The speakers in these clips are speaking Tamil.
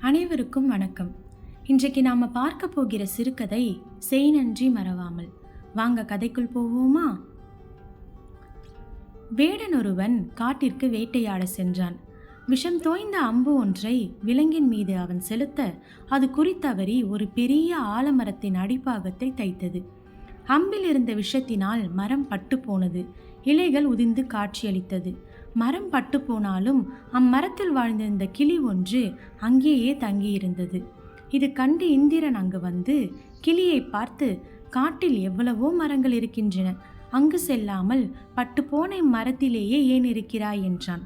அனைவருக்கும் வணக்கம். இன்றைக்கு நாம பார்க்க போகிற சிறுகதை செய் நன்றி மறவாமல். வாங்க கதைக்குள் போவோமா? வேடன் ஒருவன் காட்டிற்கு வேட்டையாட சென்றான். விஷம் தோய்ந்த அம்பு ஒன்றை விலங்கின் மீது அவன் செலுத்த அது குறித்தவறி ஒரு பெரிய ஆலமரத்தின் அடிப்பாகத்தை தைத்தது. அம்பில் இருந்த விஷத்தினால் மரம் பட்டு போனது. இலைகள் உதிர்ந்து காட்சியளித்தது. மரம் பட்டு போனாலும் அம்மரத்தில் வாழ்ந்திருந்த கிளி ஒன்று அங்கேயே தங்கியிருந்தது. இது கண்டு இந்திரன் அங்கு வந்து கிளியை பார்த்து காட்டில் எவ்வளவோ மரங்கள் இருக்கின்றன. அங்கு செல்லாமல் பட்டு போன இம்மரத்திலேயே ஏன் இருக்கிறாய்? என்றான்.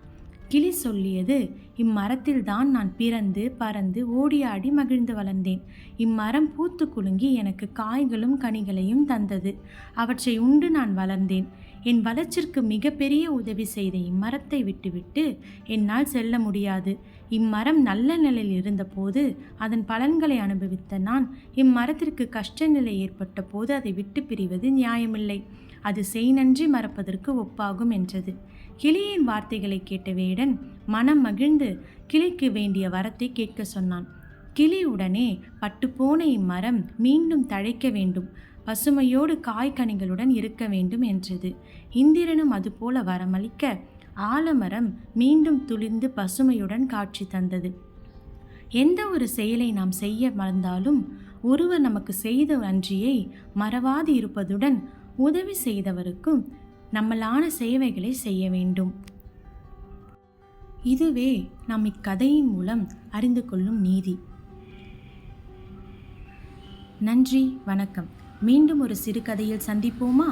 கிளி சொல்லியது இம்மரத்தில்தான் நான் பிறந்து பறந்து ஓடியாடி மகிழ்ந்து வளர்ந்தேன். இம்மரம் பூத்து குலுங்கி எனக்கு காய்களும் கனிகளையும் தந்தது. அவற்றை உண்டு நான் வளர்ந்தேன். என் வளர்ச்சிற்கு மிகப்பெரிய உதவி செய்த இம்மரத்தை விட்டுவிட்டு என்னால் செல்ல முடியாது. இம்மரம் நல்ல நிலையில் இருந்தபோது அதன் பலன்களை அனுபவித்த நான் இம்மரத்திற்கு கஷ்ட நிலை ஏற்பட்ட போது அதை விட்டு பிரிவது நியாயமில்லை. அது செய் நன்றி மறப்பதற்கு ஒப்பாகும் என்றது. கிளியின் வார்த்தைகளை கேட்ட வேடன் மனம் மகிழ்ந்து கிளிக்கு வேண்டிய வரத்தை கேட்க சொன்னான். கிளி உடனே பட்டுப்போன இம்மரம் மீண்டும் தழைக்க வேண்டும். பசுமையோடு காய்கனிகளுடன் இருக்க வேண்டும் என்றது. இந்திரனும் அதுபோல வரமளிக்க ஆலமரம் மீண்டும் துளிர்ந்து பசுமையுடன் காட்சி தந்தது. எந்த ஒரு செயலை நாம் செய்ய மறந்தாலும் ஒருவர் நமக்கு செய்த நன்றியை மறவாது இருப்பதுடன் உதவி செய்தவருக்கும் நம்மளான சேவைகளை செய்ய வேண்டும். இதுவே நாம் இக்கதையின் மூலம் அறிந்து கொள்ளும் நீதி. நன்றி வணக்கம். மீண்டும் ஒரு சிறுகதையில் சந்திப்போமா?